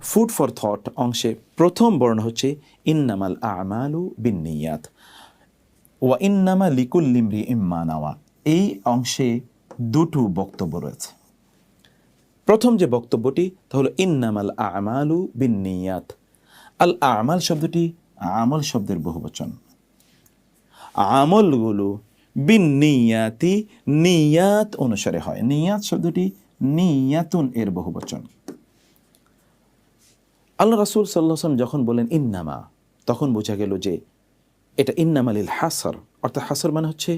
Food for thought অংশে প্রথম বর্ণ হচ্ছে ইন্নামাল আমালু বিনিয়াত ওয়া ইন্নামা লিকুল লিমরি ইম্মানাওয়া এই অংশে দুটো বক্তব্য রয়েছে। প্রথম যে বক্তব্যটি, তা হলো ইন্নামাল আমালু বিনিয়াত আল আমাল শব্দটি আমল শব্দের বহুবচন। আমলগুলো বিনিয়াতি নিয়াত অনুসারে হয়। নিয়াত শব্দটি নিয়াতুন এর বহুবচন। আল্লাহ রাসুল সাল্লাম যখন বলেন ইন্নামা, তখন বোঝা গেল যে এটা ইন্নামালিল হাসর। অর্থাৎ হাসর মানে হচ্ছে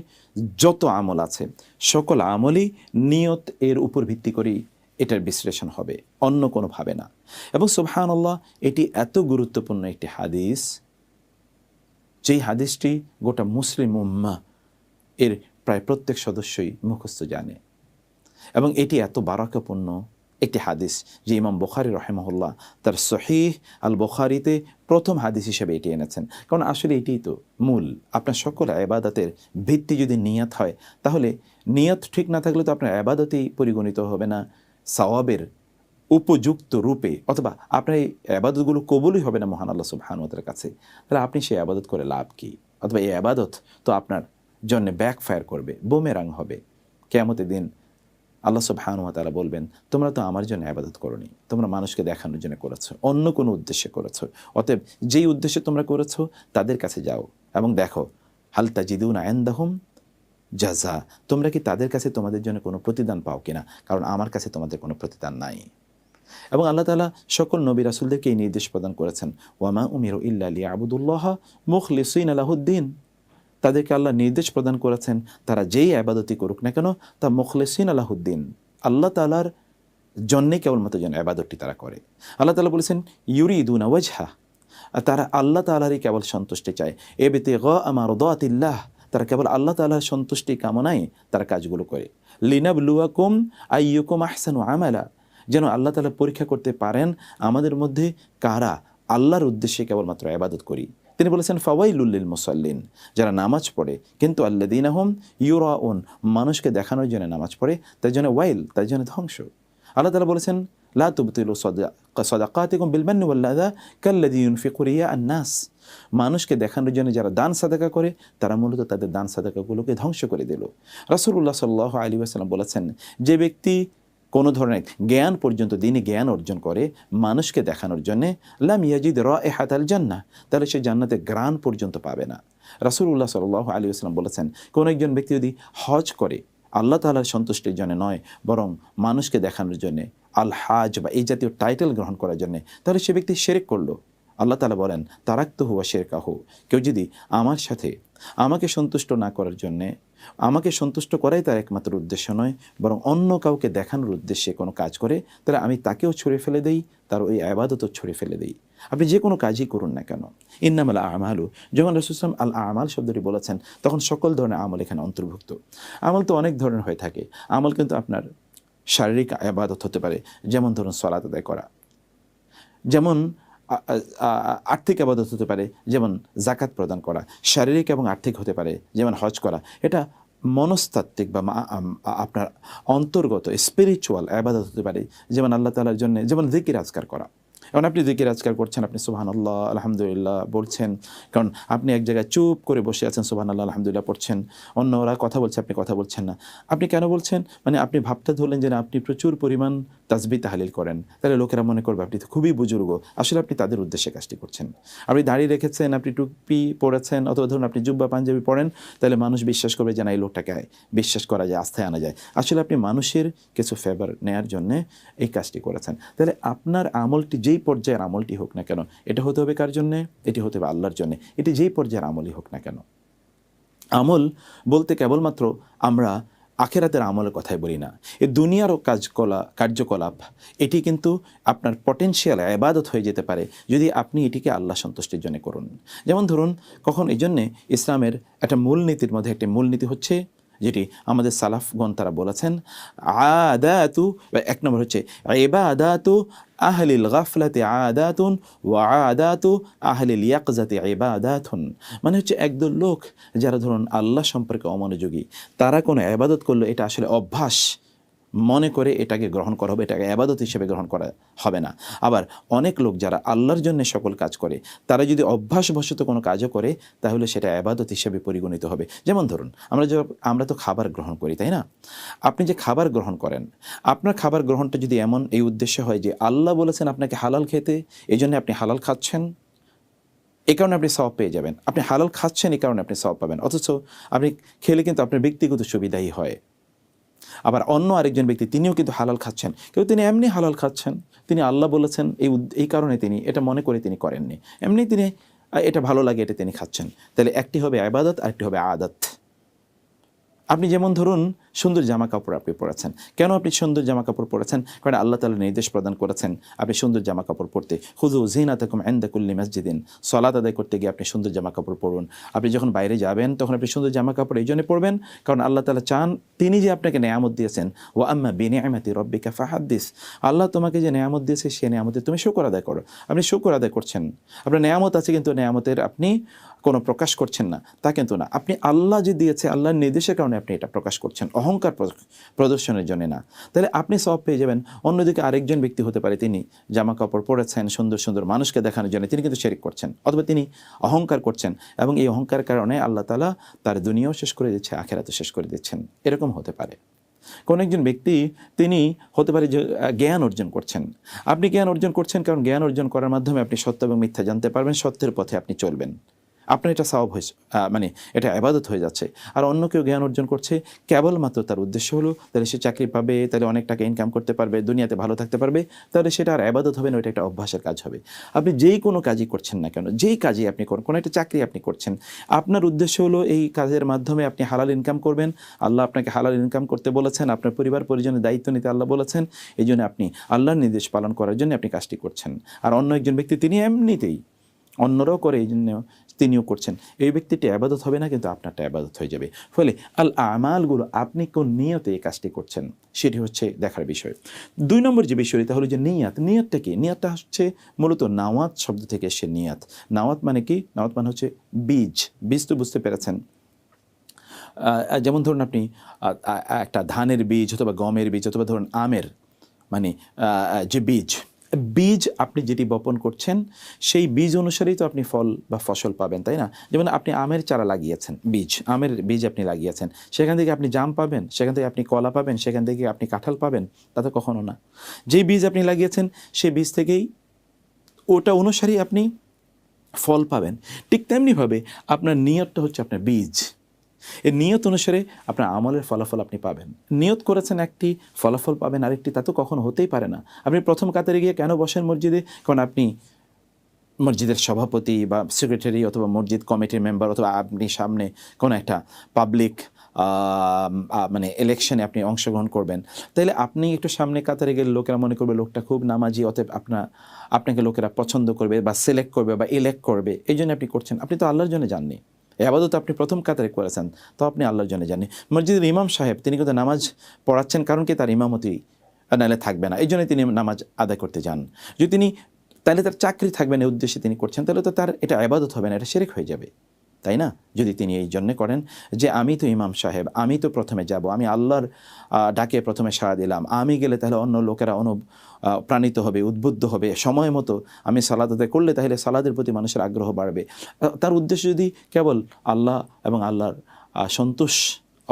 যত আমল আছে, সকল আমলই নিয়ত এর উপর ভিত্তি করেই এটার বিশ্লেষণ হবে, অন্য কোনোভাবে না। এবং সুবহান আল্লাহ এটি এত গুরুত্বপূর্ণ একটি হাদিস, যেই হাদিসটি গোটা মুসলিম উম্মা এর প্রায় প্রত্যেক সদস্যই মুখস্থ জানে। এবং এটি এত বারাকপূর্ণ একটি হাদিস যে ইমাম বখারি রহেমহল্লা তার সহিহ আল বখারিতে প্রথম হাদিস হিসেবে এটি এনেছেন। কারণ আসলে এটিই তো মূল। আপনার সকল আবাদতের ভিত্তি যদি নিয়াত হয়, তাহলে নিয়ত ঠিক না থাকলে তো আপনার আবাদতেই পরিগণিত হবে না। সওয়াবের উপযুক্ত রূপে অথবা আপনার এই আবাদতগুলো কবুলই হবে না মহান আল্লাহ সুবহানুয়াতের কাছে। তাহলে আপনি সেই আবাদত করে লাভ কি? অথবা এই আবাদত তো আপনার জন্য ব্যাকফায়ার করবে বোমেরাং হবে। কেয়ামতের দিন আল্লাহ সুবহানুয়া তালা বলবেন, তোমরা তো আমার জন্য আবাদত করনি। তোমরা মানুষকে দেখানোর জন্য করেছ, অন্য কোনো উদ্দেশ্যে করেছ। অতএব যেই উদ্দেশ্যে তোমরা করেছ, তাদের কাছে যাও এবং দেখো হালতা জিদুন আয়ন্দাহম জাজা তোমরা কি তাদের কাছে তোমাদের জন্য কোনো প্রতিদান পাও কিনা? কারণ আমার কাছে তোমাদের কোনো প্রতিদান নাই। এবং আল্লাহ তালা সকল নবী রাসুলদেরকে এই নির্দেশ প্রদান করেছেন ওয়ামা উমির ইল্লা আলী আবুদুল্লাহ মুখলিসইন আলাহুদ্দিন তাদেরকে আল্লাহ নির্দেশ প্রদান করেছেন, তারা যেই আবাদতি করুক না কেন, তা মুখলেসিন আলাহুদ্দিন। আল্লাহ তালার জন্যে কেবলমাত্র যেন আবাদতটি তারা করে। আল্লাহ তালা বলেছেন ইউরি ইদুনা ওয়াজহা তারা আল্লাহ তালারই কেবল সন্তুষ্টি চায়। এ বেতে গ আমার আতিল্লাহ তারা কেবল আল্লাহ তালার সন্তুষ্টি কামনায় তারা কাজগুলো করে। লিনাব লুয়াকুম আইয়ুকুম আহসানু আমালা। যেন আল্লাহ তালা পরীক্ষা করতে পারেন, আমাদের মধ্যে কারা আল্লাহর উদ্দেশ্যে কেবলমাত্র আবাদত করি। তিনি বলেছেন ফাওয়াইলুল্লিল মুসাল্লিন যারা নামাজ পড়ে। কিন্তু আল্লাদিন আহম ইউরা ওন মানুষকে দেখানোর জন্য নামাজ পড়ে, তার জন্য ওয়াইল, তার জন্য ধ্বংস। আল্লাহ তালা বলেছেন রিয়া আন্নাস মানুষকে দেখানোর জন্য যারা দান সাদাকা করে, তারা মূলত তাদের দান সাদাকাগুলোকে ধ্বংস করে দিল। রাসূলুল্লাহ সাল্লাহ আলাইহি ওয়াসাল্লাম বলেছেন, যে ব্যক্তি কোনো ধরনের জ্ঞান পর্যন্ত দিনই জ্ঞান অর্জন করে মানুষকে দেখানোর জন্যে, লাম ইয়াজিদ র এ হাতাল জান্না তাহলে সে জান্নাতে গ্রান পর্যন্ত পাবে না। রাসুল্লাহ সাল আলী আসলাম বলেছেন, কোনো একজন ব্যক্তি যদি হজ করে, আল্লাহ তালার সন্তুষ্টির জন্য নয়, বরং মানুষকে দেখানোর জন্যে আল হাজ বা এই জাতীয় টাইটেল গ্রহণ করার জন্যে, তাহলে সে ব্যক্তি শেরেক করল। আল্লাহ তালা বলেন তারাক্ত হুয়া শেরকাহ কেউ যদি আমার সাথে আমাকে সন্তুষ্ট না করার জন্যে, আমাকে সন্তুষ্ট করাই তার একমাত্র উদ্দেশ্য নয়, বরং অন্য কাউকে দেখানোর উদ্দেশ্যে কোনো কাজ করে, তাহলে আমি তাকেও ছুঁড়ে ফেলে দেই, তার ওই আবাদতও ছুঁড়ে ফেলে দেই। আপনি যে কোনো কাজই করুন না কেন। ইন্নামাল আমালু, যখন রসুলাম আল আমাল শব্দটি বলেছেন, তখন সকল ধরনের আমল এখানে অন্তর্ভুক্ত। আমল তো অনেক ধরনের হয়ে থাকে। আমল কিন্তু আপনার শারীরিক আবাদত হতে পারে, যেমন ধরুন সলাত আদায় করা। যেমন আর্থিক আবাদত হতে পারে, যেমন জাকাত প্রদান করা, শারীরিক এবং আর্থিক হতে পারে, যেমন হজ করা। এটা মনস্তাত্ত্বিক বা আপনার অন্তর্গত স্পিরিচুয়াল আবাদত হতে পারে, যেমন আল্লাহ তালার জন্য, যেমন দিকির আজকার করা। এখন আপনি দিকির আজকার করছেন, আপনি সুবাহান আল্লাহ আলহামদুলিল্লাহ বলছেন। কারণ আপনি এক জায়গায় চুপ করে বসে আছেন সুবাহান আল্লাহ আলহামদুলিল্লাহ পড়ছেন। অন্য ওরা কথা বলছে, আপনি কথা বলছেন না। আপনি কেন বলছেন? মানে আপনি ভাবটা ধরলেন যে না, আপনি প্রচুর পরিমাণ তাজবি তাহালিল করেন। তাহলে লোকেরা মনে করবে আপনি তো খুবই বুজুর্গ। আসলে আপনি তাদের উদ্দেশ্যে কাজটি করছেন। আপনি দাঁড়িয়ে রেখেছেন, আপনি টুপি পড়েছেন অথবা ধরুন আপনি জুব্বা, পাঞ্জাবি পড়েন তাহলে মানুষ বিশ্বাস করবে যে না, এই লোকটাকে বিশ্বাস করা যায়, আস্থায় আনা যায়। আসলে আপনি মানুষের কিছু ফেভার নেয়ার জন্যে এই কাজটি করেছেন। তাহলে আপনার আমলটি যেই পর্যায়ের আমলটি হোক না কেন, এটা হতে হবে কার জন্যে? এটি হতে হবে আল্লাহর জন্যে। এটি যেই পর্যায়ের আমলই হোক না কেন। আমল বলতে কেবলমাত্র আমরা আখেরাতের আমলের কথাই বলি না। এ দুনিয়ারও কাজকলা, কার্যকলাপ, এটি কিন্তু আপনার পটেনশিয়াল আবাদত হয়ে যেতে পারে যদি আপনি এটিকে আল্লাহ সন্তুষ্টির জন্য করুন। যেমন ধরুন, কখন এই জন্যে ইসলামের একটা মূলনীতির মধ্যে একটি মূলনীতি হচ্ছে যেটি আমাদের সালাফগণ তারা বলেছেন, আদাতু এক নম্বর হচ্ছে এবা এবাদাতু আহলিল গাফলাতে আদাতুন ও আদাতু আহলিল ইয়াকজাতে এবাদাতুন মানে হচ্ছে একদল লোক যারা ধরুন আল্লাহ সম্পর্কে অমনোযোগী, তারা কোনো আবাদত করল এটা আসলে অভ্যাস। মনে করে এটাকে গ্রহণ করা হবে, এটাকে আবাদত হিসেবে গ্রহণ করা হবে না। আবার অনেক লোক যারা আল্লাহর জন্য সকল কাজ করে, তারা যদি অভ্যাসবশত কোনো কাজও করে, তাহলে সেটা আবাদত হিসেবে পরিগণিত হবে। যেমন ধরুন, আমরা আমরা তো খাবার গ্রহণ করি, তাই না? আপনি যে খাবার গ্রহণ করেন, আপনার খাবার গ্রহণটা যদি এমন এই উদ্দেশ্য হয় যে আল্লাহ বলেছেন আপনাকে হালাল খেতে, এই জন্য আপনি হালাল খাচ্ছেন এই কারণে আপনি সব পেয়ে যাবেন। আপনি হালাল খাচ্ছেন এই কারণে আপনি সব পাবেন। অথচ আপনি খেলে কিন্তু আপনার ব্যক্তিগত সুবিধাই হয়। আবার অন্য আরেকজন ব্যক্তি তিনিও কিন্তু হালাল খাচ্ছেন। কেউ তিনি এমনি হালাল খাচ্ছেন। তিনি আল্লাহ বলেছেন, এই এই কারণে তিনি, এটা মনে করে তিনি করেননি। এমনি তিনি এটা ভালো লাগে, এটা তিনি খাচ্ছেন। তাহলে একটি হবে আবাদত, আরেকটি হবে আদাত। আপনি যেমন ধরুন সুন্দর জামা কাপড় আপনি পরেছেন। কেন আপনি সুন্দর জামা কাপড় পরেছেন? কারণ আল্লাহ তালা নির্দেশ প্রদান করেছেন আপনি সুন্দর জামা কাপড় পরতে। হুজু জিনা তকম এন্দাকুল্লি মসজিদিন। সলাত আদায় করতে গিয়ে আপনি সুন্দর জামা কাপড় পরুন। আপনি যখন বাইরে যাবেন, তখন আপনি সুন্দর জামা কাপড় এই জন্য পরবেন, কারণ আল্লাহ তালা চান তিনি যে আপনাকে নেয়ামত দিয়েছেন। ও আম্মা বিনে আমাতি রব্বিকা ফাহাদ্দিস। আল্লাহ তোমাকে যে নেয়ামত দিয়েছে, সে নেয়ামতে তুমি শুকর আদায় করো। আপনি শুকর আদায় করছেন। আপনার নেয়ামত আছে, কিন্তু নেয়ামতের আপনি কোনো প্রকাশ করছেন না, তা কিন্তু না। আপনি আল্লাহ যে দিয়েছে, আল্লাহর নির্দেশের কারণে আপনি এটা প্রকাশ করছেন। অহংকার প্রদর্শনের জন্য না। তাহলে আপনি সব পেয়ে যাবেন। অন্যদিকে আরেকজন ব্যক্তি হতে পারে তিনি জামা কাপড় পরেছেন, সুন্দর সুন্দর মানুষকে দেখানোর জন্য তিনি কিন্তু শেরিক করছেন অথবা তিনি অহংকার করছেন এবং এই অহংকার কারণে আল্লাহ তালা তার দুনিয়াও শেষ করে দিচ্ছে, আখেরাতও শেষ করে দিচ্ছেন। এরকম হতে পারে। কোন একজন ব্যক্তি তিনি হতে পারে যে জ্ঞান অর্জন করছেন। আপনি জ্ঞান অর্জন করছেন কারণ জ্ঞান অর্জন করার মাধ্যমে আপনি সত্য এবং মিথ্যা জানতে পারবেন, সত্যের পথে আপনি চলবেন। আপনার এটা সওয়াব হয়েছে মানে এটা আবাদত হয়ে যাচ্ছে। আর অন্য কেউ জ্ঞান অর্জন করছে, কেবলমাত্র তার উদ্দেশ্য হলো, তাহলে সে চাকরি পাবে, তাহলে অনেক টাকা ইনকাম করতে পারবে, দুনিয়াতে ভালো থাকতে পারবে, তাহলে সেটা আর আবাদত হবে না, ওইটা একটা অভ্যাসের কাজ হবে। আপনি যেই কোনো কাজই করছেন না কেন, যেই কাজই আপনি করুন, কোনো একটা চাকরি আপনি করছেন, আপনার উদ্দেশ্য হলো এই কাজের মাধ্যমে আপনি হালাল ইনকাম করবেন। আল্লাহ আপনাকে হালাল ইনকাম করতে বলেছেন, আপনার পরিবার পরিজনের দায়িত্ব নিতে আল্লাহ বলেছেন, এই জন্য আপনি আল্লাহর নির্দেশ পালন করার জন্য আপনি কাজটি করছেন। আর অন্য একজন ব্যক্তি, তিনি এমনিতেই অন্যরাও করে এই জন্য তিনিও করছেন। এই ব্যক্তিটি আবাদত হবে না, কিন্তু আপনারটা আবাদত হয়ে যাবে। ফলে আল আমালগুলো আপনি কোন নিয়তে এই কাজটি করছেন, সেটি হচ্ছে দেখার বিষয়। দুই নম্বর যে বিষয় তা হলো যে নিয়াত। নিয়াতটা কি? নিয়াতটা হচ্ছে মূলত নাওয়াত শব্দ থেকে এসে নিয়াত। নাওয়াত মানে কি? নাওয়াত মানে হচ্ছে বীজ। বীজ তো বুঝতে পেরেছেন। যেমন ধরুন আপনি একটা ধানের বীজ অথবা গমের বীজ অথবা ধরুন আমের মানে যে বীজ বীজ আপনি যেটি বপন করছেন, সেই বীজ অনুসারেই তো আপনি ফল বা ফসল পাবেন, তাই না? যেমন আপনি আমের চারা লাগিয়েছেন, বীজ, আমের বীজ আপনি লাগিয়েছেন, সেখান থেকে আপনি জাম পাবেন, সেখান থেকে আপনি কলা পাবেন, সেখান থেকে আপনি কাঁঠাল পাবেন, তা তো কখনো না। যেই বীজ আপনি লাগিয়েছেন সেই বীজ থেকেই ওটা অনুসারেই আপনি ফল পাবেন। ঠিক তেমনিভাবে আপনার নিয়তটা হচ্ছে আপনার বীজ। এই নিয়ত অনুসারে আপনার আমলের ফলাফল আপনি পাবেন। নিয়ত করেছেন একটি, ফলাফল পাবেন আরেকটি, তা তো কখনো হতেই পারে না। আপনি প্রথম কাতারে গিয়ে কেন বসেন মসজিদে? কারণ আপনি মসজিদের সভাপতি বা সেক্রেটারি অথবা মসজিদ কমিটির মেম্বার অথবা আপনি সামনে কোনো একটা পাবলিক মানে ইলেকশনে আপনি অংশগ্রহণ করবেন। তাহলে আপনি একটু সামনে কাতারে গেলে লোকেরা মনে করবে লোকটা খুব নামাজি, অতএব আপনার আপনাকে লোকেরা পছন্দ করবে বা সিলেক্ট করবে বা ইলেক্ট করবে। এই জন্য আপনি করছেন। আপনি তো আল্লাহর জন্য জাননি এই আবাদত আপনি প্রথম কাতারে করেছেন, তো আপনি আল্লাহর জন্য জানেন মসজিদের ইমাম সাহেব, তিনি কিন্তু নামাজ পড়াচ্ছেন, কারণ কি তার ইমামতি নাহলে থাকবে না। এই জন্য তিনি নামাজ আদায় করতে যান। যদি তিনি তাহলে তার চাকরি থাকবে না উদ্দেশ্যে তিনি করছেন তাহলে তো তার এটা আবাদত হবে না, এটা সেরেক হয়ে যাবে। তাই না? যদি তিনি এই জন্যে করেন যে, আমি তো ইমাম সাহেব, আমি তো প্রথমে যাব, আমি আল্লাহর ডাকে প্রথমে সাড়া দিলাম, আমি গেলে তাহলে অন্য লোকেরা অনু প্রাণিত হবে, উদ্বুদ্ধ হবে, সময় মতো আমি সালাদ করলে তাহলে সালাদের প্রতি মানুষের আগ্রহ বাড়বে। তার উদ্দেশ্য যদি কেবল আল্লাহ এবং আল্লাহর সন্তোষ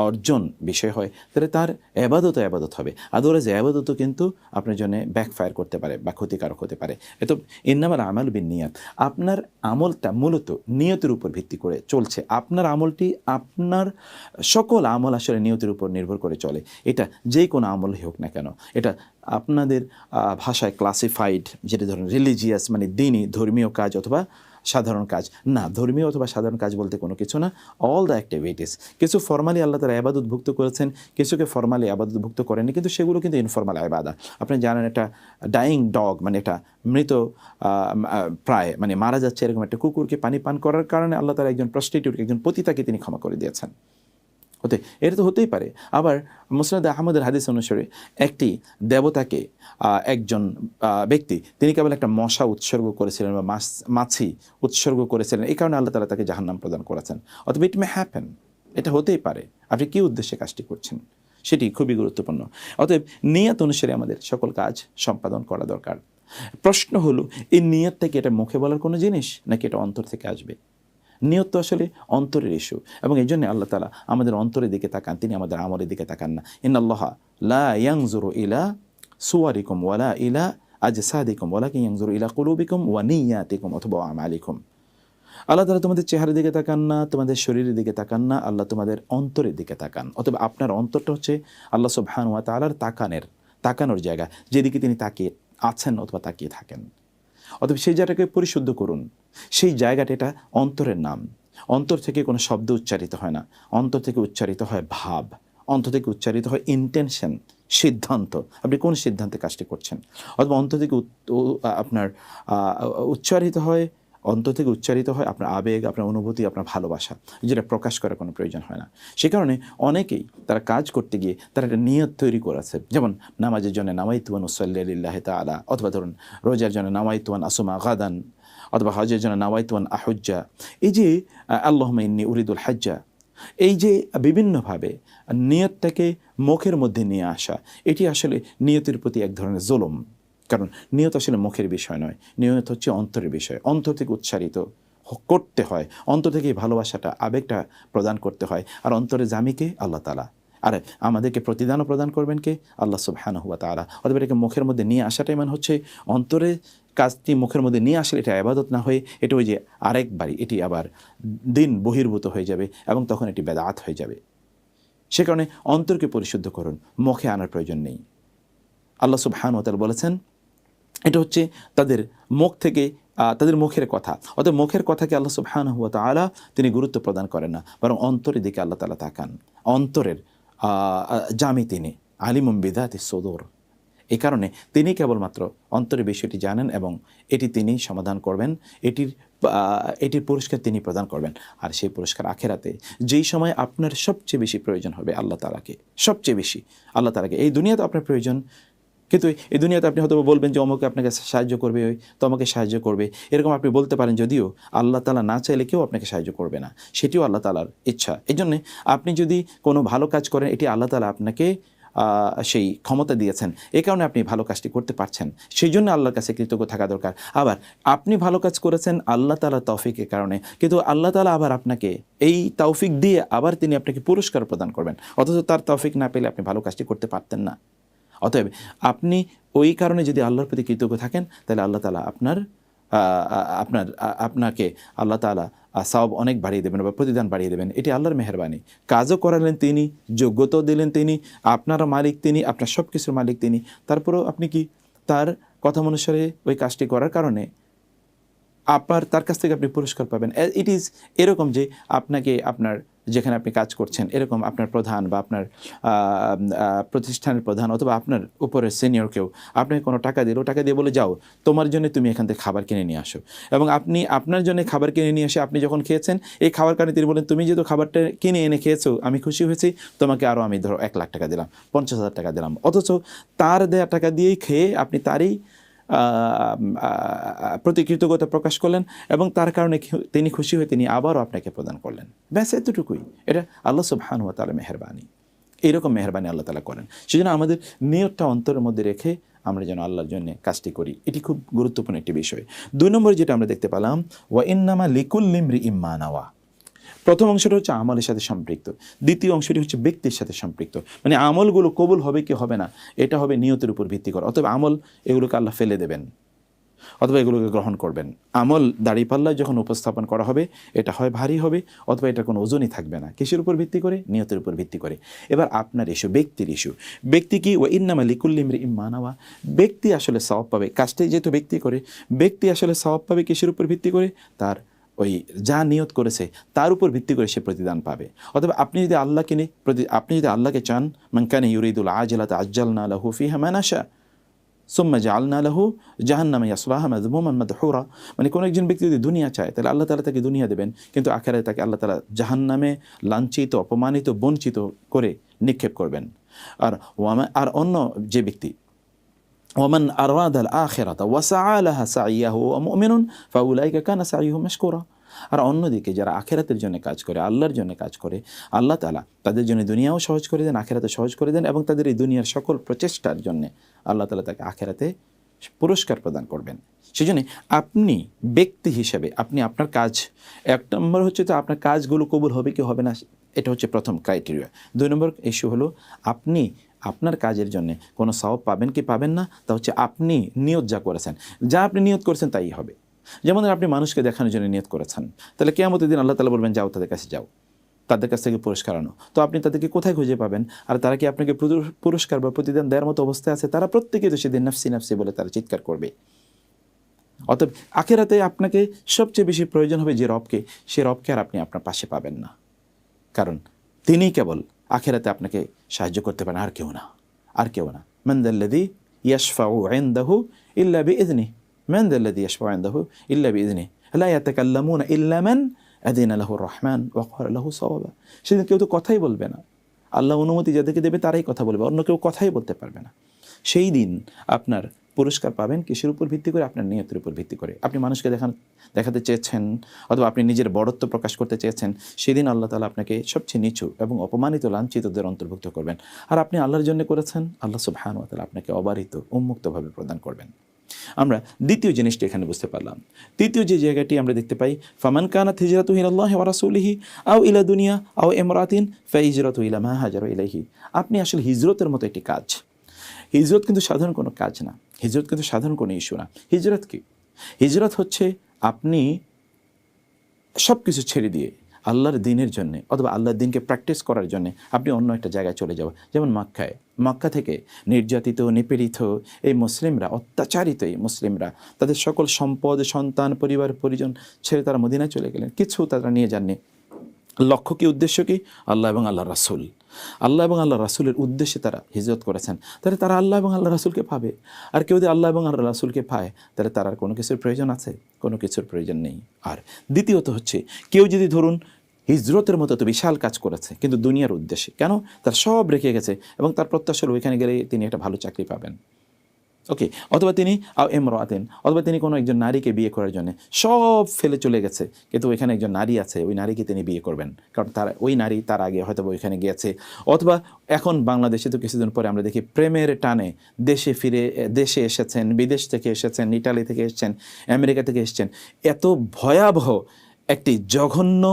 অর্জন বিষয় হয়, তাহলে তার আবাদত আবাদত হবে। আদরাজ আবাদত কিন্তু আপনার জন্য ব্যাকফায়ার করতে পারে বা ক্ষতিকারক হতে পারে। এত ইন্নামাল আমাল বিন নিয়াত আপনার আমলটা মূলত নিয়তের উপর ভিত্তি করে চলছে। আপনার আমলটি আপনার সকল আমল আসলে নিয়তের উপর নির্ভর করে চলে। এটা যে কোনো আমলই হোক না কেন। এটা আপনাদের ভাষায় ক্লাসিফাইড যেটা ধরুন রিলিজিয়াস মানে দিনই ধর্মীয় কাজ অথবা সাধারণ কাজ। না, ধর্মীয় অথবা সাধারণ কাজ বলতে কোনো কিছু না। অল দ্য অ্যাক্টিভিটিস কিছু ফর্মালি আল্লাহ তারা আবাদতভুক্ত করেছেন, কিছুকে ফর্মালি আবাদতভুক্ত করেনি কিন্তু সেগুলো কিন্তু ইনফর্মাল আবাদা আপনি জানেন একটা ডাইং ডগ মানে এটা মৃত প্রায় মানে মারা যাচ্ছে এরকম একটা কুকুরকে পানি পান করার কারণে আল্লাহ তারা একজন প্রস্টিটিউট একজন পতিতাকে তিনি ক্ষমা করে দিয়েছেন। হতে, এটা তো হতেই পারে। আবার মুসনাদ আহমদের হাদিস অনুসারে একটি দেবতাকে একজন ব্যক্তি, তিনি কেবল একটা মশা উৎসর্গ করেছিলেন বা মাছ উৎসর্গ করেছিলেন, এই কারণে আল্লাহ তালা তাকে জাহান্নাম প্রদান করেছেন। অথবা ইট মে হ্যাপেন এটা হতেই পারে। আপনি কী উদ্দেশ্যে কাজটি করছেন? সেটি খুবই গুরুত্বপূর্ণ। অতএব নিয়ত অনুসারে আমাদের সকল কাজ সম্পাদন করা দরকার। প্রশ্ন হলো, এই নিয়ত থেকে এটা মুখে বলার কোনো জিনিস, নাকি এটা অন্তর থেকে আসবে? নিয়ত আসলে অন্তরের ইস্যু এবং এই জন্য আল্লাহ তালা আমাদের অন্তরের দিকে তাকান, তিনি আমাদের আমলের দিকে তাকান না। ইন আল্লাহ লা ইয়াংজুরু ইলা সুয়ারিকুম ওয়ালা ইলা আজসাদিকুম ওয়ালা কি ইয়াংজুরু ইলা কুলুবিকুম ওয়া নিয়াতিকুম অথবা আমালিকুম। আল্লাহ তালা তোমাদের চেহারার দিকে তাকান না, তোমাদের শরীরের দিকে তাকান না, আল্লাহ তোমাদের অন্তরের দিকে তাকান। অথবা আপনার অন্তরটা হচ্ছে আল্লাহ সুবহান ওয়া তাআলার তাকানের, তাকানোর জায়গা, যেদিকে তিনি তাকিয়ে আছেন অথবা তাকিয়ে থাকেন। অথবা সেই জায়গাটাকে পরিশুদ্ধ করুন। সেই জায়গাটা এটা অন্তরের নাম। অন্তর থেকে কোনো শব্দ উচ্চারিত হয় না। অন্তর থেকে উচ্চারিত হয় ভাব। অন্তর থেকে উচ্চারিত হয় ইন্টেনশন সিদ্ধান্ত। আপনি কোন সিদ্ধান্তে কাজটি করছেন? অথবা অন্তর থেকে আপনার উচ্চারিত হয় অন্তর থেকে উচ্চারিত হয় আপনার আবেগ, আপনার অনুভূতি, আপনার ভালোবাসা, যেটা প্রকাশ করার কোনো প্রয়োজন হয় না। সে কারণে অনেকেই তারা কাজ করতে গিয়ে তারা একটা নিয়ত তৈরি করেছে। যেমন নামাজের জন্য নামাইতুয়ান উসল্লাহ তালা অথবা ধরুন রোজার জন্য নামাইতুয়ান আসুমা গাদান, অথবা হজের জন্য নাওয়াইতুয়ান আহজ্জা। এই যে আল্লাহ ইন্নি উরিদুল হাজ্জা, এই যে বিভিন্নভাবে নিয়তটাকে মুখের মধ্যে নিয়ে আসা, এটি আসলে নিয়তির প্রতি এক ধরনের জুলুম। কারণ নিয়ত আসলে মুখের বিষয় নয়, নিয়ত হচ্ছে অন্তরের বিষয়। অন্তর থেকে উচ্চারিত করতে হয় অন্তর থেকে ভালোবাসাটা, আবেগটা প্রদান করতে হয়। আর অন্তরে জামিকে আল্লাহ তালা আর আমাদেরকে প্রতিদানও প্রদান করবেন কে? আল্লাহ সুবহান হুয়া তালা অথবা এটাকে মুখের মধ্যে নিয়ে আসাটাই মানে হচ্ছে অন্তরে কাজটি মুখের মধ্যে নিয়ে আসলে এটা আবাদত না হয়ে এটা ওই যে আরেকবারই, এটি আবার দিন বহির্ভূত হয়ে যাবে এবং তখন এটি বেদাত হয়ে যাবে। সে কারণে অন্তরকে পরিশুদ্ধ করুন, মুখে আনার প্রয়োজন নেই। আল্লাহ সুবহান ও তাআলা বলেছেন এটা হচ্ছে তাদের মুখ থেকে তাদের মুখের কথা। অর্থাৎ মুখের কথাকে আল্লাহ সুবহান হুয়া তাআলা তিনি গুরুত্ব প্রদান করেন না, বরং অন্তরের দিকে আল্লাহ তালা তাকান। অন্তরের জামি তিনি আলিমুম বিদাতি সদর। এ কারণে তিনি কেবলমাত্র অন্তরের বিষয়টি জানেন এবং এটি তিনি সমাধান করবেন, এটির এটির পুরস্কার তিনি প্রদান করবেন। আর সেই পুরস্কার আখেরাতে যেই সময় আপনার সবচেয়ে বেশি প্রয়োজন হবে আল্লাহ তালাকে সবচেয়ে বেশি আল্লাহ তালাকে এই দুনিয়াতে আপনার প্রয়োজন কিন্তু এই দুনিয়াতে আপনি হয়তো বলবেন যে অমুকে আপনাকে সাহায্য করবে, ওই তো আমাকে সাহায্য করবে। এরকম আপনি বলতে পারেন যদিও আল্লাহ তালা না চাইলে কেউ আপনাকে সাহায্য করবে না। সেটিও আল্লাহ তালার ইচ্ছা। এই জন্যে আপনি যদি কোনো ভালো কাজ করেন, এটি আল্লাহ তালা আপনাকে সেই ক্ষমতা দিয়েছেন। এই কারণে আপনি ভালো কাজটি করতে পারছেন। সেই জন্য আল্লাহর কাছে কৃতজ্ঞ থাকা দরকার। আবার আপনি ভালো কাজ করেছেন, আল্লাহ তালা তৌফিকের কারণে। কিন্তু আল্লাহ তালা আবার আপনাকে এই তৌফিক দিয়ে আবার তিনি আপনাকে পুরস্কার প্রদান করবেন। অথচ তার তৌফিক না পেলে আপনি ভালো কাজটি করতে পারতেন না। অতএব আপনি ওই কারণে যদি আল্লাহর প্রতি কৃতজ্ঞ থাকেন, তাহলে আল্লাহ তালা আপনার আপনার আপনাকে আল্লাহ তালা সব অনেক বাড়িয়ে দেবেন বা প্রতিদান বাড়িয়ে দেবেন। এটি আল্লাহর মেহরবানি। কাজও করালেন তিনি, যোগ্যতাও দিলেন তিনি আপনার মালিক তিনি, আপনার সব কিছুর মালিক তিনি। তারপরেও আপনি কি তার কথা অনুসারে ওই কাজটি করার কারণে আপনার, তার কাছ থেকে আপনি পুরস্কার পাবেন? ইট ইজ এরকম যে আপনাকে আপনার যেখানে আপনি কাজ করছেন, এরকম আপনার প্রধান বা আপনার প্রতিষ্ঠানের প্রধান অথবা আপনার উপরের সিনিয়র কেউ আপনাকে কোনো টাকা দিল টাকা দিয়ে বলে, যাও, তোমার জন্য তুমি এখান থেকে খাবার কিনে নিয়ে আসো। এবং আপনি, আপনার জন্য খাবার কিনে নিয়ে এসে আপনি যখন খেয়েছেন, এই খাবার কারণে তিনি বলেন তুমি যেহেতু খাবারটা কিনে এনে খেয়েছো, আমি খুশি হয়েছি, তোমাকে আরও আমি ধরো এক লাখ টাকা দিলাম, পঞ্চাশ হাজার টাকা দিলাম। অথচ তার দেয়া টাকা দিয়েই খেয়ে আপনি তারই প্রতি কৃতজ্ঞতা প্রকাশ করলেন এবং তার কারণে তিনি খুশি হয়ে তিনি আবারও আপনাকে প্রদান করলেন। ব্যাস, এতটুকুই। এটা আল্লাহ সুবহান ওয়া তাআলা মেহরবানি। এইরকম মেহরবানি আল্লাহ তালা করেন। সেজন্য আমাদের নিয়তটা অন্তরের মধ্যে রেখে আমরা যেন আল্লাহর জন্য কাজটি করি। এটি খুব গুরুত্বপূর্ণ একটি বিষয়। দুই নম্বর যেটা আমরা দেখতে পেলাম, ওয়া ইন্নামা লিকুল্লিমরি ইম্মা নাওয়া। প্রথম অংশটা হচ্ছে আমলের সাথে সম্পৃক্ত। দ্বিতীয় অংশটি হচ্ছে ব্যক্তির সাথে সম্পৃক্ত। মানে আমলগুলো কবুল হবে কি হবে না, এটা হবে নিয়তের উপর ভিত্তি করে। অথবা আমল এগুলোকে আল্লাহ ফেলে দেবেন, অথবা এগুলোকে গ্রহণ করবেন। আমল দাড়িপাল্লায় যখন উপস্থাপন করা হবে, এটা হয় ভারী হবে, অথবা এটার কোনো ওজনই থাকবে না। কিসের উপর ভিত্তি করে? নিয়তের উপর ভিত্তি করে। এবার আপনার ইস্যু ব্যক্তির ইস্যু ব্যক্তি কি? ও ইন্নামা লিকুল্লিমরি ইম্মানাওয়া ব্যক্তি আসলে সওয়াব পাবে। কাজটাই যেহেতু ব্যক্তি করে, ব্যক্তি আসলে সওয়াব পাবে কিসের উপর ভিত্তি করে? তার ওই যা নিয়ত করেছে, তার উপর ভিত্তি করে সে প্রতিদান পাবে। অথবা আপনি যদি আল্লাহকে প্রতি আপনি যদি আল্লাহকে চান মানকানে ইউরিদুল আজলাত লাহু ফিহা মানাশা, সুম্মা জালনা লাহু জাহান্নামে ইয়াসলাহা মাযমুমান মাদহুরা। মানে কোনো একজন ব্যক্তি যদি দুনিয়া চায়, তাহলে আল্লাহ তালা তাকে দুনিয়া দেবেন। কিন্তু আখেরাতে তাকে আল্লাহ তাআলা জাহান্নামে লাঞ্ছিত, অপমানিত, বঞ্চিত করে নিক্ষেপ করবেন। আর আর অন্য যে ব্যক্তি ومن أراد الآخرة وسعى لها سعيه وهو مؤمن فأولئك كان سعيهم مشكورا আর অন্যদিকে যারা আখেরাতের জন্য কাজ করে আল্লাহর জন্য কাজ করে আল্লাহ তালা তাদের জন্য দুনিয়াও সহজ করে দেন আখেরাতে সহজ করে দেন এবং তাদের এই দুনিয়ার সকল প্রচেষ্টার জন্য আল্লাহ তালা তাকে আখেরাতে পুরস্কার প্রদান করবেন সেই জন্যে আপনি ব্যক্তি হিসেবে আপনি আপনার কাজ এক নম্বর হচ্ছে তো আপনার কাজগুলো কবুল হবে কি হবে না এটা হচ্ছে প্রথম ক্রাইটেরিয়া দুই নম্বর ইস্যু হলো আপনি আপনার কাজের জন্য। কোনো সওয়াব পাবেন কি পাবেন না, তা হচ্ছে আপনি নিয়ত যা করেছেন। যা আপনি নিয়ত করেছেন তাই হবে। যেমন আপনি মানুষকে দেখানোর জন্য নিয়ত করেছেন। তাহলে কেয়ামতের দিন আল্লাহ তালা বলবেন, যাও তাদের কাছে যাও। তাদের কাছ থেকে পুরস্কার আনো। তো আপনি তাদেরকে কোথায় খুঁজে পাবেন? আর তারা কি আপনাকে পুরস্কার বা প্রতিদান দেওয়ার মতো অবস্থায় আছে? তারা প্রত্যেকেই তো সেদিন নাফসি নাফসি বলে তারা চিৎকার করবে। অতএব আখেরাতে আপনাকে সবচেয়ে বেশি প্রয়োজন হবে যে রবকে। সে রবকে আর আপনি আপনার পাশে পাবেন না। কারণ তিনিই কেবল আখেরাতে আপনাকে সাহায্য করতে পারেন, আর কেউ না, আর কেউ না। মেন্দাল্লাদি ইয়াশফাউ আইন্দাহু ইল্লা বি ইজনি মেন্দাল্লাদি ইয়াশফাউ আইন্দাহু ইল্লা বি ইজনি লা ইয়াতাকাল্লামুনা ইল্লা মান আদিনা লাহু রহমান ওয়াকর লাহু সওয়াবা। সেদিন কেউ তো কথাই বলবে না। আল্লাহ অনুমতি যাদেরকে দেবে, তারাই কথা বলবে, অন্য কেউ কথাই বলতে পারবে না। সেই দিন আপনার পুরস্কার পাবেন কিসের উপর ভিত্তি করে? আপনার নিয়তের উপর ভিত্তি করে। আপনি মানুষকে দেখান, দেখাতে চেয়েছেন অথবা আপনি নিজের বড়ত্ব প্রকাশ করতে চেয়েছেন, সেদিন আল্লাহ তালা আপনাকে সবচেয়ে নিচু এবং অপমানিত, লাঞ্ছিতদের অন্তর্ভুক্ত করবেন। আর আপনি আল্লাহর জন্য করেছেন, আল্লাহ সুবহান তালা আপনাকে অবারিত, উন্মুক্তভাবে প্রদান করবেন। আমরা দ্বিতীয় জিনিসটি এখানে বুঝতে পারলাম। তৃতীয় যে জায়গাটি আমরা দেখতে পাই, ফামান কানাত হিজরাতু ইলাল্লাহি ওয়া রাসূলিহি আও ইলা দুনিয়া আও ইমরাতিন ফাইজরাতু ইলা মা হাজারু ইলাইহি। আপনি আসলে হিজরতের মতো একটি কাজ। হিজরত কিন্তু সাধারণ কোনো কাজ না। হিজরত কিন্তু সাধারণ কোনো ইস্যু না। হিজরত কি? হিজরত হচ্ছে আপনি সব কিছু ছেড়ে দিয়ে আল্লাহর দিনের জন্য অথবা আল্লাহর দিনকে প্র্যাকটিস করার জন্য আপনি অন্য একটা জায়গায় চলে যাবেন যেমন মক্কায়। মক্কা থেকে নির্যাতিত, নিপীড়িত এই মুসলিমরা, অত্যাচারিত এই মুসলিমরা, তাদের সকল সম্পদ, সন্তান, পরিবার, পরিজন ছেড়ে তারা মদিনায় চলে গেলেন। কিছু তারা নিয়ে যাননি। লক্ষ্য কি, উদ্দেশ্য কি? আল্লাহ এবং আল্লাহ রাসুল। আল্লাহ এবং আল্লাহ রাসুলের উদ্দেশ্যে তারা হিজরত করেছেন। তাহলে তারা আল্লাহ এবং আল্লাহ রাসুলকে পাবে। আর কেউ যদি আল্লাহ এবং আল্লাহ রাসুলকে পায়, তাহলে তার আর কোনো কিছুর প্রয়োজন আছে? কোনো কিছুর প্রয়োজন নেই। আর দ্বিতীয়ত হচ্ছে, কেউ যদি ধরুন হিজরতের মতো তো বিশাল কাজ করেছে, কিন্তু দুনিয়ার উদ্দেশ্যে, কেন? তার সব রেখে গেছে এবং তার প্রত্যাশা ওইখানে গেলে তিনি একটা ভালো চাকরি পাবেন। ওকে অথবা তিনি এমরাতেন, অথবা তিনি কোনো একজন নারীকে বিয়ে করার জন্য, সব ফেলে চলে গেছে। কিন্তু ওইখানে একজন নারী আছে, ওই নারীকে তিনি বিয়ে করবেন। কারণ তার, ওই নারী তার আগে হয়তো ওইখানে গিয়েছে। অথবা এখন বাংলাদেশে তো কিছুদিন পরে আমরা দেখি প্রেমের টানে দেশে ফিরে, দেশে এসেছেন, বিদেশ থেকে এসেছেন, ইটালি থেকে এসেছেন, আমেরিকা থেকে এসেছেন। এত ভয়াবহ একটি জঘন্য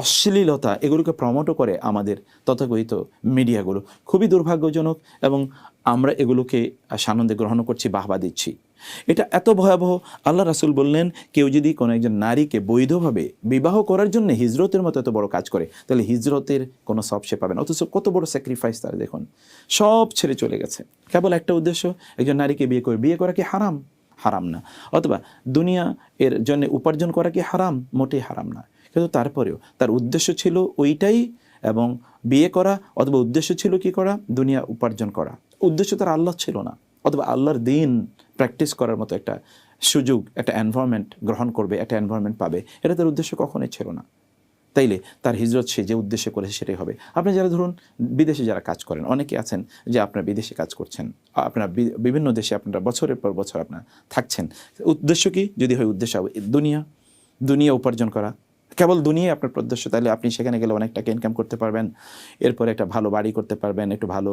অশ্লীলতা এগুলোকে প্রমোটও করে আমাদের তথাকথিত মিডিয়াগুলো। খুবই দুর্ভাগ্যজনক এবং আমরা এগুলোকে সানন্দে গ্রহণ করছি, বাহবা দিচ্ছি। এটা এত ভয়াবহ, আল্লাহ রাসুল বললেন, কেউ যদি কোনো একজন নারীকে বৈধভাবে বিবাহ করার জন্য হিজরতের মতো এত বড় কাজ করে, তাহলে হিজরতের কোনো সব সে পাবে না। অথচ কত বড় স্যাক্রিফাইস তারা, দেখুন, সব ছেড়ে চলে গেছে। কেবল একটা উদ্দেশ্য, একজন নারীকে বিয়ে করে, বিয়ে করা কি হারাম? হারাম না। অথবা দুনিয়া এর জন্য উপার্জন করা কি হারাম? মোটেই হারাম না। কিন্তু তারপরেও তার উদ্দেশ্য ছিল ওইটাই, এবং বিয়ে করা, অথবা উদ্দেশ্য ছিল কি করা? দুনিয়া উপার্জন করা। উদ্দেশ্য তার আল্লাহ ছিল না। অথবা আল্লাহর দিন প্র্যাকটিস করার মতো একটা সুযোগ, একটা এনভায়রনমেন্ট গ্রহণ করবে, একটা এনভায়রনমেন্ট পাবে। এটা তার উদ্দেশ্য কখনোই ছিল না। তাইলে তার হিজরত সে যে উদ্দেশ্যে করেছে সেটাই হবে। আপনি যারা ধরুন বিদেশে যারা কাজ করেন অনেকে আছেন যে আপনার বিদেশে কাজ করছেন। আপনার বিভিন্ন দেশে আপনারা বছরের পর বছর আপনার থাকছেন। উদ্দেশ্য কি? যদি হয় উদ্দেশ্য, দুনিয়া। দুনিয়া উপার্জন করা। কেবল দুনিয়ায় আপনার উদ্দেশ্য তাহলে আপনি সেখানে গেলে অনেক টাকা ইনকাম করতে পারবেন। এরপরে একটা ভালো বাড়ি করতে পারবেন, একটু ভালো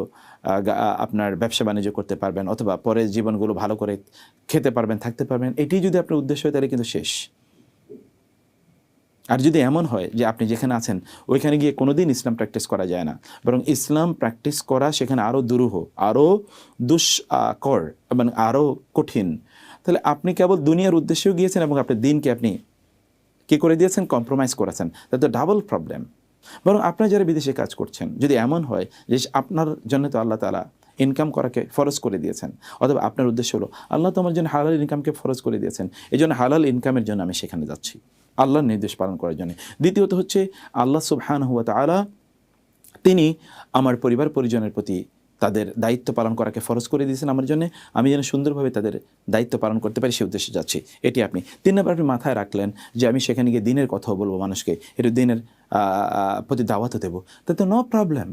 আপনার ব্যবসা বাণিজ্য করতে পারবেন, অথবা পরের জীবনগুলো ভালো করে খেতে পারবেন, থাকতে পারবেন। এটি যদি আপনার উদ্দেশ্য হয়, তাহলে কিন্তু শেষ। আর যদি এমন হয় যে আপনি যেখানে আছেন, ওইখানে গিয়ে কোনোদিন ইসলাম প্র্যাকটিস করা যায় না, বরং ইসলাম প্র্যাকটিস করা সেখানে আরও দুরূহ আরও দুষ্কর এবং আরও কঠিন, তাহলে আপনি কেবল দুনিয়ার উদ্দেশ্যেও গিয়েছেন এবং আপনার দিনকে আপনি কী করে দিয়েছেন? কম্প্রোমাইজ করেছেন। তাতে ডাবল প্রবলেম বরং আপনারা যারা বিদেশে কাজ করছেন, যদি এমন হয় যে আপনার জন্য তো আল্লাহ তালা ইনকাম করাকে ফরজ করে দিয়েছেন, অথবা আপনার উদ্দেশ্য হলো, আল্লাহ তো আমার জন্য হালাল ইনকামকে ফরজ করে দিয়েছেন এই জন্য হালাল ইনকামের জন্য আমি সেখানে যাচ্ছি। আল্লাহর নির্দেশ পালন করার জন্য। দ্বিতীয়ত হচ্ছে, আল্লাহ সুবহান হুয়া তালা তিনি আমার পরিবার পরিজনের প্রতি তাদের দায়িত্ব পালন করাকে ফরজ করে দিয়েছেন আমার জন্য। আমি যেন সুন্দরভাবে তাদের দায়িত্ব পালন করতে পারি, সে উদ্দেশ্যে যাচ্ছি। এটি আপনি তিন নম্বর আপনি মাথায় রাখলেন যে আমি সেখানে গিয়ে দিনের কথাও বলব মানুষকে। একটু দিনের প্রতি দাওয়াতও দেবো। তাতে নো প্রবলেম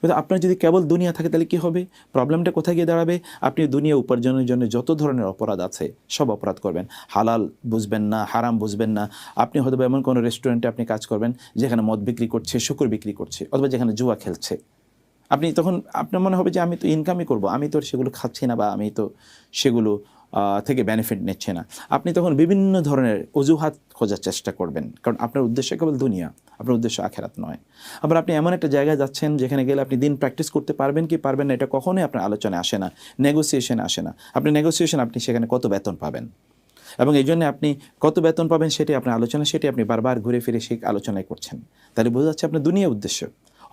কিন্তু আপনার যদি কেবল দুনিয়া থাকে তাহলে কী হবে? প্রবলেমটা কোথায় গিয়ে দাঁড়াবে? আপনি দুনিয়া উপার্জনের জন্য যত ধরনের অপরাধ আছে, সব অপরাধ করবেন। হালাল বুঝবেন না, হারাম বুঝবেন না। আপনি হয়তো এমন কোনো রেস্টুরেন্টে আপনি কাজ করবেন, যেখানে মদ বিক্রি করছে, শুকুর বিক্রি করছে, অথবা যেখানে জুয়া খেলছে। আপনি তখন, আপনার মনে হবে যে আমি তো ইনকামই করব, আমি তো সেগুলো খাচ্ছি না বা আমি তো সেগুলো থেকে বেনিফিট নিচ্ছে না। আপনি তখন বিভিন্ন ধরনের অজুহাত খোঁজার চেষ্টা করবেন, কারণ আপনার উদ্দেশ্য কেবল দুনিয়া, আপনার উদ্দেশ্য আখেরাত নয়। আবার আপনি এমন একটা জায়গায় যাচ্ছেন, যেখানে গেলে আপনি দিন প্র্যাকটিস করতে পারবেন কি পারবেন না, এটা কখনোই আপনার আলোচনায় আসে না নেগোসিয়েশন আসে না। আপনি নেগোসিয়েশন আপনি সেখানে কত বেতন পাবেন? এবং এই জন্য আপনি কত বেতন পাবেন সেটি আপনার আলোচনা সেটি আপনি বারবার ঘুরে ফিরে সেই আলোচনায় করছেন। তাহলে বোঝা যাচ্ছে আপনার দুনিয়া উদ্দেশ্য।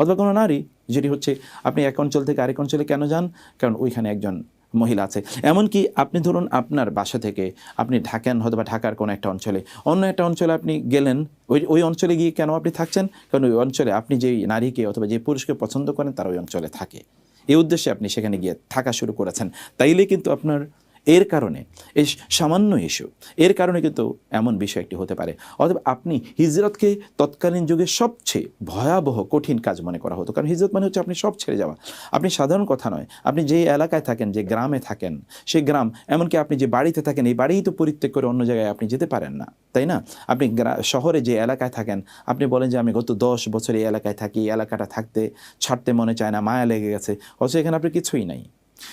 অথবা কোনো নারী যেটি হচ্ছে আপনি এক অঞ্চল থেকে আরেক অঞ্চলে কেন যান? কারণ ওইখানে একজন মহিলা আছে। এমনকি আপনি ধরুন আপনার বাসা থেকে আপনি ঢাকেন হয়তো বা ঢাকার কোনো একটা অঞ্চলে, অন্য একটা অঞ্চলে আপনি গেলেন, ওই ওই অঞ্চলে গিয়ে কেন আপনি থাকছেন? কারণ ওই অঞ্চলে আপনি যেই নারীকে অথবা যে পুরুষকে পছন্দ করেন তারা ওই অঞ্চলে থাকে। এই উদ্দেশ্যে আপনি সেখানে গিয়ে থাকা শুরু করেছেন। তাইলে কিন্তু আপনার এর কারণে, এই সামান্য ইস্যু এর কারণে কিন্তু এমন বিষয় একটি হতে পারে। অথবা আপনি হিজরতকে তৎকালীন যুগে সবচেয়ে ভয়াবহ, কঠিন কাজ মনে করা হতো। কারণ হিজরত মানে হচ্ছে আপনি সব ছেড়ে যাওয়া। আপনি সাধারণ কথা নয়, আপনি যে এলাকায় থাকেন, যে গ্রামে থাকেন সেই গ্রাম, এমনকি আপনি যে বাড়িতে থাকেন, এই বাড়িই তো পরিত্যাগ করে অন্য জায়গায় আপনি যেতে পারেন না, তাই না? আপনি শহরে যে এলাকায় থাকেন, আপনি বলেন যে আমি গত দশ বছর এই এলাকায় থাকি, এই এলাকাটা থাকতে ছাড়তে মনে চায় না, মায়া লেগে গেছে, অথচ এখানে আপনি কিছুই নাই।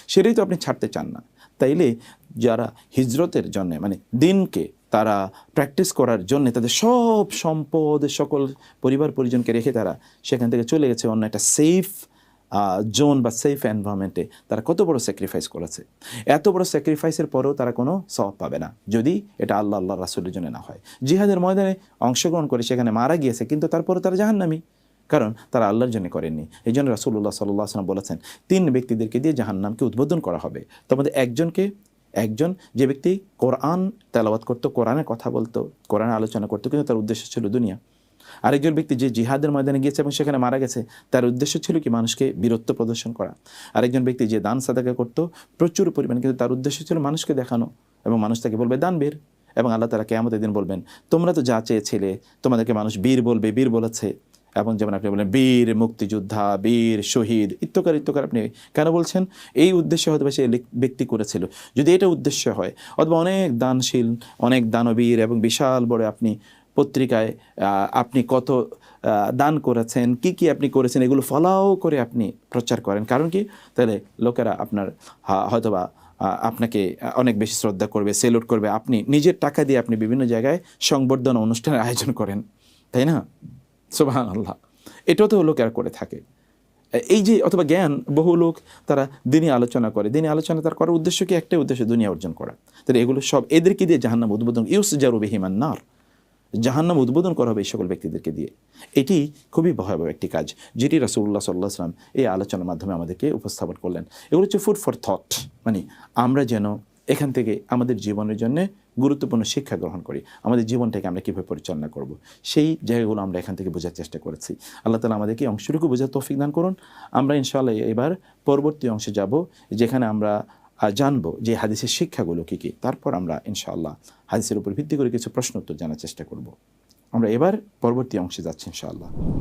সেটাই তো আপনি ছাড়তে চান না। তাইলে যারা হিজরতের জন্য মানে দিনকে তারা প্র্যাকটিস করার জন্য তাদের সব সম্পদ, সকল পরিবার পরিজনকে রেখে তারা সেখান থেকে চলে গেছে অন্য একটা সেফ জোন বা সেফ এনভায়রনমেন্টে তারা কত বড় স্যাক্রিফাইস করেছে। এত বড় স্যাক্রিফাইসের পরেও তারা কোনো সব পাবে না, যদি এটা আল্লাহ আল্লাহ রাসুলের জন্য না হয়। জিহাদের ময়দানে অংশগ্রহণ করে সেখানে মারা গিয়েছে, কিন্তু তারপরে তারা জাহান্নামী। কারণ তারা আল্লাহর জন্য করেননি। এই জন্য রাসুল্লাহ সাল্লাহ আসলাম বলেছেন, তিন ব্যক্তিদেরকে দিয়ে জাহান্নামকে উদ্বোধন করা হবে। তোমাদের একজনকে, একজন, যে ব্যক্তি কোরআন তেলাওয়াত করতো, কোরআনের কথা বলতো কোরআনে আলোচনা করতো, কিন্তু তার উদ্দেশ্য ছিল দুনিয়া। আরেকজন ব্যক্তি যে জিহাদের ময়দানে গিয়েছে এবং সেখানে মারা গেছে, তার উদ্দেশ্য ছিল কি? মানুষকে বীরত্ব প্রদর্শন করা। আরেকজন ব্যক্তি যে দান সাদাকা করতো, প্রচুর পরিমাণে, কিন্তু তার উদ্দেশ্য ছিল মানুষকে দেখানো এবং মানুষ তাকে বলবে, দান বীর। এবং আল্লাহ তারা কেয়ামতের দিন বলবেন, তোমরা তো যা চেয়েছিলে, তোমাদেরকে মানুষ বীর বলবে, বীর বলেছে। এবং যেমন আপনি বলেন বীর, মুক্তিযোদ্ধা, বীর, শহীদ ইত্যকার ইত্যকার আপনি কেন বলছেন? এই উদ্দেশ্যে হয়তো সে ব্যক্তি করেছিল। যদি এটা উদ্দেশ্য হয়, অথবা অনেক দানশীল, অনেক দানবীর এবং বিশাল বড় আপনি পত্রিকায় আপনি কত দান করেছেন, কি কি আপনি করেছেন, এগুলো ফলাও করে আপনি প্রচার করেন। কারণ কি? তাহলে লোকেরা আপনার হয়তোবা আপনাকে অনেক বেশি শ্রদ্ধা করবে সেলুট করবে। আপনি নিজের টাকা দিয়ে আপনি বিভিন্ন জায়গায় সংবর্ধনা অনুষ্ঠানের আয়োজন করেন। তাই না? সুবাহান আল্লাহ এটাও তো লোকেরা করে থাকে। এই যে অথবা জ্ঞান, বহু লোক তারা দিনই আলোচনা করে। দিনই আলোচনা তার করার উদ্দেশ্য কি? একটাই উদ্দেশ্য, দুনিয়া অর্জন করা। তাহলে এগুলো সব এদেরকে দিয়ে জাহান্নাম উদ্বোধন ইউস জারু বেহিমান নার। জাহান্নাম উদ্বোধন করা হবে এই সকল ব্যক্তিদেরকে দিয়ে। এটি খুবই ভয়াবহ একটি কাজ, যেটি রাসুল্লাহ সাল্লাহ সাল্লাম এই আলোচনার মাধ্যমে আমাদেরকে উপস্থাপন করলেন। এগুলো হচ্ছে ফুড ফর থট মানে আমরা যেন এখান থেকে আমাদের জীবনের জন্য গুরুত্বপূর্ণ শিক্ষা গ্রহণ করি। আমাদের জীবনটাকে আমরা কীভাবে পরিচালনা করব? সেই জায়গাগুলো আমরা এখান থেকে বোঝার চেষ্টা করেছি। আল্লাহ তালা আমাদেরকে অংশটুকু বোঝার তৌফিক দান করুন। আমরা ইনশাআল্লাহ এবার পরবর্তী অংশে যাব, যেখানে আমরা জানব যে হাদিসের শিক্ষাগুলো কী কী। তারপর আমরা ইনশাআল্লাহ হাদিসের উপর ভিত্তি করে কিছু প্রশ্ন উত্তর জানার চেষ্টা করব। আমরা এবার পরবর্তী অংশে যাচ্ছি ইনশাআল্লাহ।